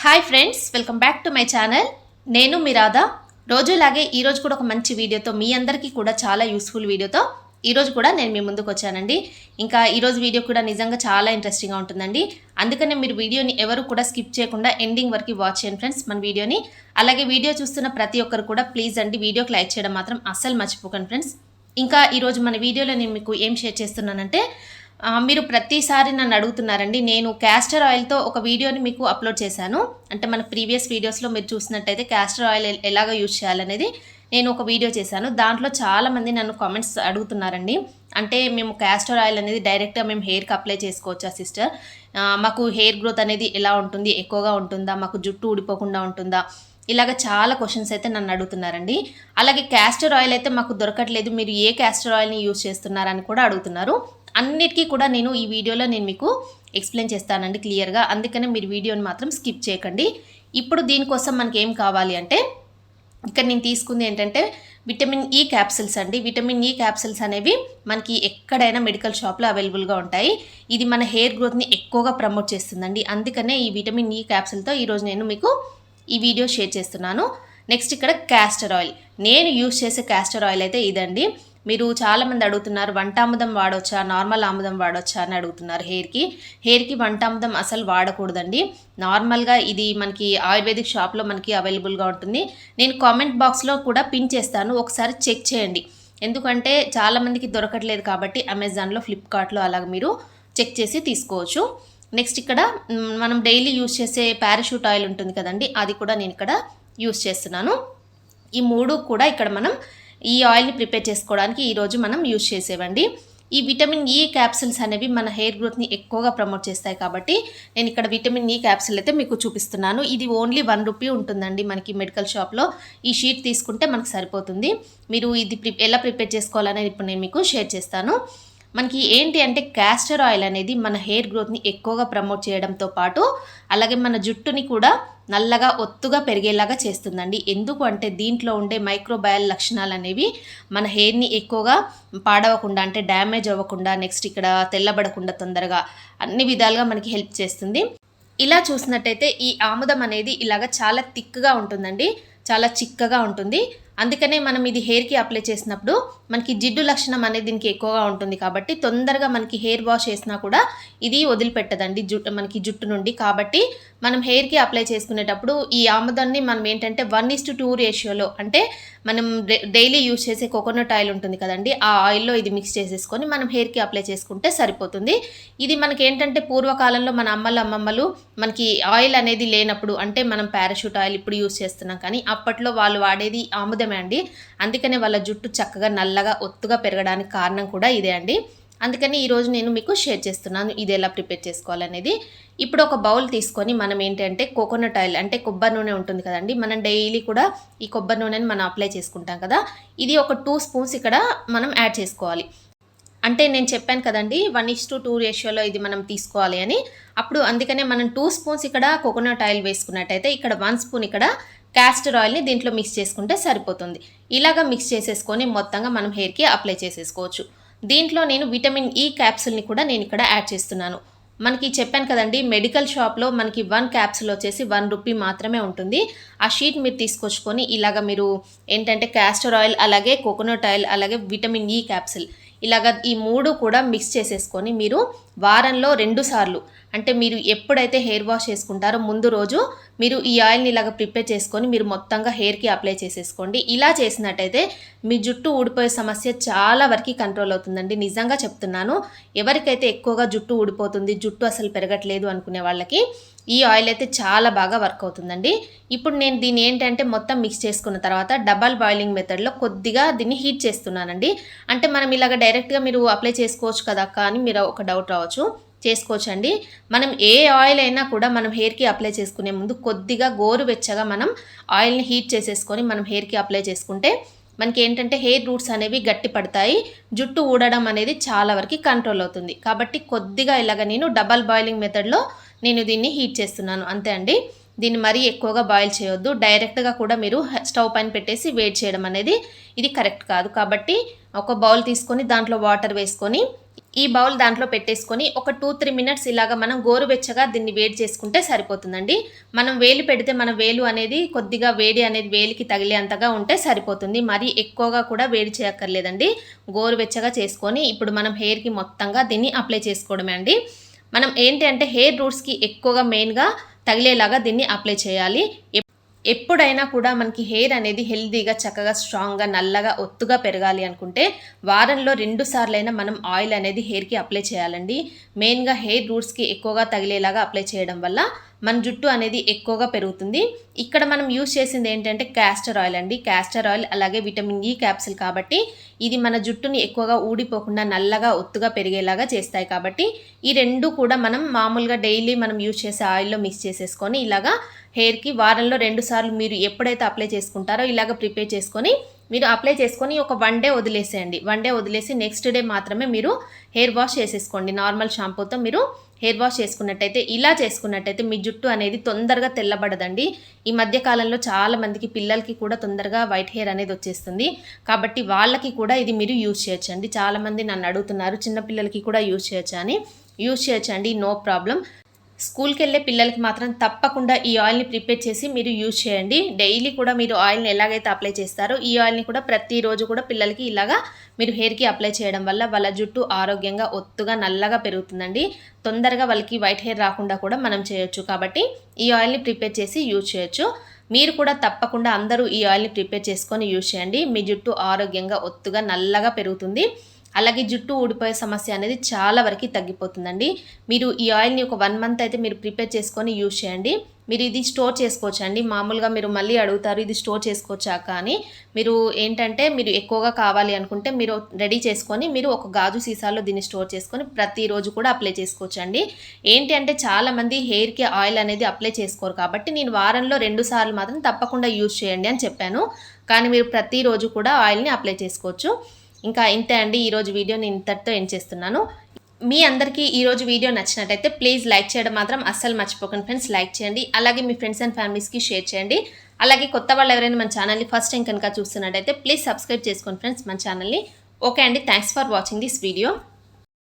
Hi friends welcome back to my channel నేను మీ రాధా. రోజులాగే ఈరోజు కూడా ఒక మంచి వీడియోతో మీ అందరికీ కూడా చాలా యూస్ఫుల్ వీడియోతో ఈరోజు కూడా నేను మీ ముందుకు వచ్చానండి. ఇంకా ఈరోజు వీడియో కూడా నిజంగా చాలా ఇంట్రెస్టింగ్గా ఉంటుందండి. అందుకనే మీరు వీడియోని ఎవరు కూడా స్కిప్ చేయకుండా ఎండింగ్ వరకు వాచ్ చేయండి ఫ్రెండ్స్ మన వీడియోని. అలాగే వీడియో చూస్తున్న ప్రతి ఒక్కరు కూడా ప్లీజ్ అండి వీడియోకి లైక్ చేయడం మాత్రం అస్సలు మర్చిపోకండి ఫ్రెండ్స్ ఇంకా ఈరోజు మన వీడియోలో నేను మీకు ఏం షేర్ చేస్తున్నానంటే మీరు ప్రతిసారి నన్ను అడుగుతున్నారండి. నేను క్యాస్టర్ ఆయిల్తో ఒక వీడియోని మీకు అప్లోడ్ చేశాను. అంటే మన ప్రీవియస్ వీడియోస్లో మీరు చూసినట్టయితే క్యాస్టర్ ఆయిల్ ఎలాగ యూజ్ చేయాలనేది నేను ఒక వీడియో చేశాను. దాంట్లో చాలామంది నన్ను కామెంట్స్ అడుగుతున్నారండి. అంటే మేము క్యాస్టర్ ఆయిల్ అనేది డైరెక్ట్గా మేము హెయిర్కి అప్లై చేసుకోవచ్చా సిస్టర్ మాకు హెయిర్ గ్రోత్ అనేది ఎలా ఉంటుంది? ఎక్కువగా ఉంటుందా? మాకు జుట్టు ఊడిపోకుండా ఉంటుందా? ఇలాగ చాలా క్వశ్చన్స్ అయితే నన్ను అడుగుతున్నారండి. అలాగే క్యాస్టర్ ఆయిల్ అయితే మాకు దొరకట్లేదు. మీరు ఏ క్యాస్టర్ ఆయిల్ని యూజ్ చేస్తున్నారని కూడా అడుగుతున్నారు. అన్నిటికీ కూడా నేను ఈ వీడియోలో నేను మీకు ఎక్స్ప్లెయిన్ చేస్తానండి క్లియర్గా అందుకనే మీరు వీడియోని మాత్రం స్కిప్ చేయకండి. ఇప్పుడు దీనికోసం మనకి ఏం కావాలి అంటే ఇక్కడ నేను తీసుకుంది ఏంటంటే విటమిన్ ఈ క్యాప్సిల్స్ అండి. విటమిన్ ఈ క్యాప్సిల్స్ అనేవి మనకి ఎక్కడైనా మెడికల్ షాప్లో అవైలబుల్గా ఉంటాయి. ఇది మన హెయిర్ గ్రోత్ని ఎక్కువగా ప్రమోట్ చేస్తుందండి. అందుకనే ఈ విటమిన్ e ఈ క్యాప్సిల్తో ఈరోజు నేను మీకు ఈ వీడియో షేర్ చేస్తున్నాను. నెక్స్ట్ ఇక్కడ క్యాస్టర్ ఆయిల్ నేను యూజ్ చేసే క్యాస్టర్ ఆయిల్ అయితే ఇదండి. మీరు చాలామంది అడుగుతున్నారు వంట ఆముదం వాడొచ్చా నార్మల్ ఆముదం వాడొచ్చా అని అడుగుతున్నారు హెయిర్కి. హెయిర్కి వంట ఆముదం అసలు వాడకూడదండి. నార్మల్గా ఇది మనకి ఆయుర్వేదిక్ షాప్లో మనకి అవైలబుల్గా ఉంటుంది. నేను కామెంట్ బాక్స్లో కూడా పిన్ చేస్తాను ఒకసారి చెక్ చేయండి. ఎందుకంటే చాలామందికి దొరకట్లేదు కాబట్టి అమెజాన్లో ఫ్లిప్కార్ట్లో అలాగ మీరు చెక్ చేసి తీసుకోవచ్చు. నెక్స్ట్ ఇక్కడ మనం డైలీ యూజ్ చేసే పారాషూట్ ఆయిల్ ఉంటుంది కదండి అది కూడా నేను ఇక్కడ యూస్ చేస్తున్నాను. ఈ మూడు కూడా ఇక్కడ మనం ఈ ఆయిల్ని ప్రిపేర్ చేసుకోవడానికి ఈరోజు మనం యూజ్ చేసేవండి. ఈ విటమిన్ ఈ క్యాప్సిల్స్ అనేవి మన హెయిర్ గ్రోత్ని ఎక్కువగా ప్రమోట్ చేస్తాయి కాబట్టి నేను ఇక్కడ విటమిన్ ఈ క్యాప్సిల్ అయితే మీకు చూపిస్తున్నాను. ఇది ఓన్లీ వన్ రూపీ ఉంటుందండి మనకి మెడికల్ షాప్లో ఈ షీట్ తీసుకుంటే మనకు సరిపోతుంది. మీరు ఇది ప్రి ఎలా ప్రిపేర్ చేసుకోవాలనేది ఇప్పుడు నేను మీకు షేర్ చేస్తాను. మనకి ఏంటి అంటే క్యాస్టర్ ఆయిల్ అనేది మన హెయిర్ గ్రోత్ని ఎక్కువగా ప్రమోట్ చేయడంతో పాటు అలాగే మన జుట్టుని కూడా నల్లగా ఒత్తుగా పెరిగేలాగా చేస్తుందండి. ఎందుకు అంటే దీంట్లో ఉండే మైక్రోబయల్ లక్షణాలు అనేవి మన హెయిర్ని ఎక్కువగా పాడవకుండా అంటే డ్యామేజ్ అవ్వకుండా నెక్స్ట్ ఇక్కడ తెల్లబడకుండా తొందరగా అన్ని విధాలుగా మనకి హెల్ప్ చేస్తుంది. ఇలా చూసినట్టయితే ఈ ఆముదం అనేది ఇలాగ చాలా థిక్గా ఉంటుందండి. చాలా చిక్కగా ఉంటుంది. అందుకనే మనం ఇది హెయిర్కి అప్లై చేసినప్పుడు మనకి జిడ్డు లక్షణం అనేది దీనికి ఎక్కువగా ఉంటుంది కాబట్టి తొందరగా మనకి హెయిర్ వాష్ చేసినా కూడా ఇది వదిలిపెట్టదండి జుట్టు మనకి జుట్టు నుండి. కాబట్టి మనం హెయిర్కి అప్లై చేసుకునేటప్పుడు ఈ ఆముదాన్ని మనం ఏంటంటే వన్ ఇస్ టు టూ రేషియోలో అంటే మనం డైలీ యూజ్ చేసే కోకోనట్ ఆయిల్ ఉంటుంది కదండి ఆ ఆయిల్లో ఇది మిక్స్ చేసేసుకొని మనం హెయిర్కి అప్లై చేసుకుంటే సరిపోతుంది. ఇది మనకి ఏంటంటే పూర్వకాలంలో మన అమ్మలు అమ్మమ్మలు మనకి ఆయిల్ అనేది లేనప్పుడు అంటే మనం పారాషూట్ ఆయిల్ ఇప్పుడు యూజ్ చేస్తున్నాం కానీ అప్పట్లో వాళ్ళు వాడేది ఆముదం ఆముదమే అండి. అందుకనే వాళ్ళ జుట్టు చక్కగా నల్లగా ఒత్తుగా పెరగడానికి కారణం కూడా ఇదే అండి. అందుకని ఈరోజు నేను మీకు షేర్ చేస్తున్నాను ఇది ఎలా ప్రిపేర్ చేసుకోవాలనేది. ఇప్పుడు ఒక బౌల్ తీసుకొని మనం ఏంటంటే కోకోనట్ ఆయిల్ అంటే కొబ్బరి నూనె ఉంటుంది కదండి మనం డైలీ కూడా ఈ కొబ్బరి నూనెని మనం అప్లై చేసుకుంటాం కదా ఇది ఒక టూ స్పూన్స్ ఇక్కడ మనం యాడ్ చేసుకోవాలి. అంటే నేను చెప్పాను కదండి వన్ ఇస్ టు టూ రేషియోలో ఇది మనం తీసుకోవాలి అని. అప్పుడు అందుకనే మనం టూ స్పూన్స్ ఇక్కడ కోకోనట్ ఆయిల్ వేసుకున్నట్టయితే ఇక్కడ వన్ స్పూన్ ఇక్కడ క్యాస్టర్ ఆయిల్ని దీంట్లో మిక్స్ చేసుకుంటే సరిపోతుంది. ఇలాగ మిక్స్ చేసేసుకొని మొత్తంగా మనం హెయిర్కి అప్లై చేసేసుకోవచ్చు. దీంట్లో నేను విటమిన్ ఈ క్యాప్సుల్ని కూడా నేను ఇక్కడ యాడ్ చేస్తున్నాను. మనకి చెప్పాను కదండి మెడికల్ షాప్లో మనకి వన్ క్యాప్సుల్ వచ్చేసి వన్ రూపీ మాత్రమే ఉంటుంది. ఆ షీట్ మీరు తీసుకొచ్చుకొని ఇలాగ మీరు ఏంటంటే క్యాస్టర్ ఆయిల్ అలాగే కోకోనట్ ఆయిల్ అలాగే విటమిన్ ఈ క్యాప్సుల్ ఇలాగ ఈ మూడు కూడా మిక్స్ చేసేసుకొని మీరు వారంలో రెండు సార్లు. అంటే మీరు ఎప్పుడైతే హెయిర్ వాష్ చేసుకుంటారో ముందు రోజు మీరు ఈ ఆయిల్ని ఇలాగ ప్రిపేర్ చేసుకొని మీరు మొత్తంగా హెయిర్కి అప్లై చేసేసుకోండి. ఇలా చేసినట్టయితే మీ జుట్టు ఊడిపోయే సమస్య చాలా వరకు కంట్రోల్ అవుతుందండి. నిజంగా చెప్తున్నాను. ఎవరికైతే ఎక్కువగా జుట్టు ఊడిపోతుంది జుట్టు అసలు పెరగట్లేదు అనుకునే వాళ్ళకి ఈ ఆయిల్ అయితే చాలా బాగా వర్క్ అవుతుందండి. ఇప్పుడు నేను దీన్ని ఏంటంటే మొత్తం మిక్స్ చేసుకున్న తర్వాత డబల్ బాయిలింగ్ మెథడ్లో కొద్దిగా దీన్ని హీట్ చేస్తున్నానండి. అంటే మనం ఇలాగ డైరెక్ట్గా మీరు అప్లై చేసుకోవచ్చు కదా అక్క అని మీరు ఒక డౌట్ రావచ్చు. చేసుకోవచ్చు అండి మనం ఏ ఆయిల్ అయినా కూడా మనం హెయిర్కి అప్లై చేసుకునే ముందు కొద్దిగా గోరువెచ్చగా మనం ఆయిల్ని హీట్ చేసేసుకొని మనం హెయిర్కి అప్లై చేసుకుంటే మనకి ఏంటంటే హెయిర్ రూట్స్ అనేవి గట్టి పడతాయి జుట్టు ఊడడం అనేది చాలా వరకు కంట్రోల్ అవుతుంది. కాబట్టి కొద్దిగా ఇలాగ నేను డబల్ బాయిలింగ్ మెథడ్లో నేను దీన్ని హీట్ చేస్తున్నాను. అంతే అండి. దీన్ని మరీ ఎక్కువగా బాయిల్ చేయొద్దు. డైరెక్ట్గా కూడా మీరు స్టవ్ పైన పెట్టేసి వేడి చేయడం అనేది ఇది కరెక్ట్ కాదు. కాబట్టి ఒక బౌల్ తీసుకొని దాంట్లో వాటర్ వేసుకొని ఈ బౌల్ దాంట్లో పెట్టేసుకొని ఒక టూ త్రీ మినిట్స్ ఇలాగ మనం గోరువెచ్చగా దీన్ని వేడి చేసుకుంటే సరిపోతుందండి. మనం వేలు పెడితే మన వేలు అనేది కొద్దిగా వేడి అనేది వేలికి తగిలేంతగా ఉంటే సరిపోతుంది. మరీ ఎక్కువగా కూడా వేడి చేయక్కర్లేదండి. గోరువెచ్చగా చేసుకొని ఇప్పుడు మనం హెయిర్కి మొత్తంగా దీన్ని అప్లై చేసుకోవడమే అండి. మనం ఏంటి అంటే హెయిర్ రూట్స్కి ఎక్కువగా మెయిన్గా తగిలేలాగా దీన్ని అప్లై చేయాలి. ఎప్పుడైనా కూడా మనకి హెయిర్ అనేది హెల్దీగా చక్కగా స్ట్రాంగ్గా నల్లగా ఒత్తుగా పెరగాలి అనుకుంటే వారంలో రెండు సార్లైనా మనం ఆయిల్ అనేది హెయిర్కి అప్లై చేయాలండి. మెయిన్గా హెయిర్ రూట్స్కి ఎక్కువగా తగిలేలాగా అప్లై చేయడం వల్ల మన జుట్టు అనేది ఎక్కువగా పెరుగుతుంది. ఇక్కడ మనం యూజ్ చేసింది ఏంటంటే క్యాస్టర్ ఆయిల్ అండి. క్యాస్టర్ ఆయిల్ అలాగే విటమిన్ ఈ క్యాప్సిల్ కాబట్టి ఇది మన జుట్టుని ఎక్కువగా ఊడిపోకుండా నల్లగా ఒత్తుగా పెరిగేలాగా చేస్తాయి కాబట్టి ఈ రెండు కూడా మనం మామూలుగా డైలీ మనం యూజ్ చేసే ఆయిల్లో మిక్స్ చేసేసుకొని ఇలాగా హెయిర్కి వారంలో రెండు సార్లు మీరు ఎప్పుడైతే అప్లై చేసుకుంటారో ఇలాగ ప్రిపేర్ చేసుకొని మీరు అప్లై చేసుకొని ఒక వన్ డే వదిలేసేయండి. వన్ డే వదిలేసి నెక్స్ట్ డే మాత్రమే మీరు హెయిర్ వాష్ చేసేసుకోండి. నార్మల్ షాంపూతో మీరు హెయిర్ వాష్ చేసుకున్నట్టయితే ఇలా చేసుకున్నట్టయితే మీ జుట్టు అనేది తొందరగా తెల్లబడదండి. ఈ మధ్య కాలంలో చాలా మందికి పిల్లలకి కూడా తొందరగా వైట్ హెయిర్ అనేది వచ్చేస్తుంది. కాబట్టి వాళ్ళకి కూడా ఇది మీరు యూజ్ చేయొచ్చండి చాలామంది నన్ను అడుగుతున్నారు చిన్నపిల్లలకి కూడా యూజ్ చేయొచ్చా అని? యూజ్ చేయొచ్చండి. No problem. స్కూల్కి వెళ్ళే పిల్లలకి మాత్రం తప్పకుండా ఈ ఆయిల్ని ప్రిపేర్ చేసి మీరు యూజ్ చేయండి. డైలీ కూడా మీరు ఆయిల్ని ఎలాగైతే అప్లై చేస్తారో ఈ ఆయిల్ని కూడా ప్రతిరోజు కూడా పిల్లలకి ఇలాగా మీరు హెయిర్కి అప్లై చేయడం వల్ల వాళ్ళ జుట్టు ఆరోగ్యంగా ఒత్తుగా నల్లగా పెరుగుతుందండి. తొందరగా వాళ్ళకి వైట్ హెయిర్ రాకుండా కూడా మనం చేయొచ్చు. కాబట్టి ఈ ఆయిల్ని ప్రిపేర్ చేసి యూజ్ చేయొచ్చు. మీరు కూడా తప్పకుండా అందరూ ఈ ఆయిల్ని ప్రిపేర్ చేసుకొని యూజ్ చేయండి. మీ జుట్టు ఆరోగ్యంగా ఒత్తుగా నల్లగా పెరుగుతుంది. అలాగే జుట్టు ఊడిపోయే సమస్య అనేది చాలా వరకు తగ్గిపోతుందండి. మీరు ఈ ఆయిల్ని ఒక వన్ మంత్ అయితే మీరు ప్రిపేర్ చేసుకొని యూజ్ చేయండి. మీరు ఇది స్టోర్ చేసుకోవచ్చు అండి మామూలుగా మీరు మళ్ళీ అడుగుతారు ఇది స్టోర్ చేసుకోవచ్చా? కానీ మీరు ఏంటంటే మీరు ఎక్కువగా కావాలి అనుకుంటే మీరు రెడీ చేసుకొని మీరు ఒక గాజు సీసాలో దీన్ని స్టోర్ చేసుకొని ప్రతిరోజు కూడా అప్లై చేసుకోవచ్చు అండి ఏంటి అంటే చాలామంది హెయిర్కి ఆయిల్ అనేది అప్లై చేసుకోరు కాబట్టి నేను వారంలో రెండు సార్లు మాత్రం తప్పకుండా యూజ్ చేయండి అని చెప్పాను. కానీ మీరు ప్రతిరోజు కూడా ఆయిల్ని అప్లై చేసుకోవచ్చు. ఇంకా ఇంతే అండి ఈరోజు వీడియో నేను ఇంతటితో ఎండ్ చేస్తున్నాను. మీ అందరికీ ఈరోజు వీడియో నచ్చినట్టయితే ప్లీజ్ లైక్ చేయడం మాత్రం అస్సలు మర్చిపోకండి ఫ్రెండ్స్ లైక్ చేయండి. అలాగే మీ ఫ్రెండ్స్ అండ్ ఫ్యామిలీస్కి షేర్ చేయండి. అలాగే కొత్త వాళ్ళు ఎవరైనా మన ఛానల్ని ఫస్ట్ టైం కనుక చూస్తున్నట్టయితే ప్లీజ్ సబ్స్క్రైబ్ చేసుకోండి ఫ్రెండ్స్ మన ఛానల్ని ఓకే అండి thanks for watching this video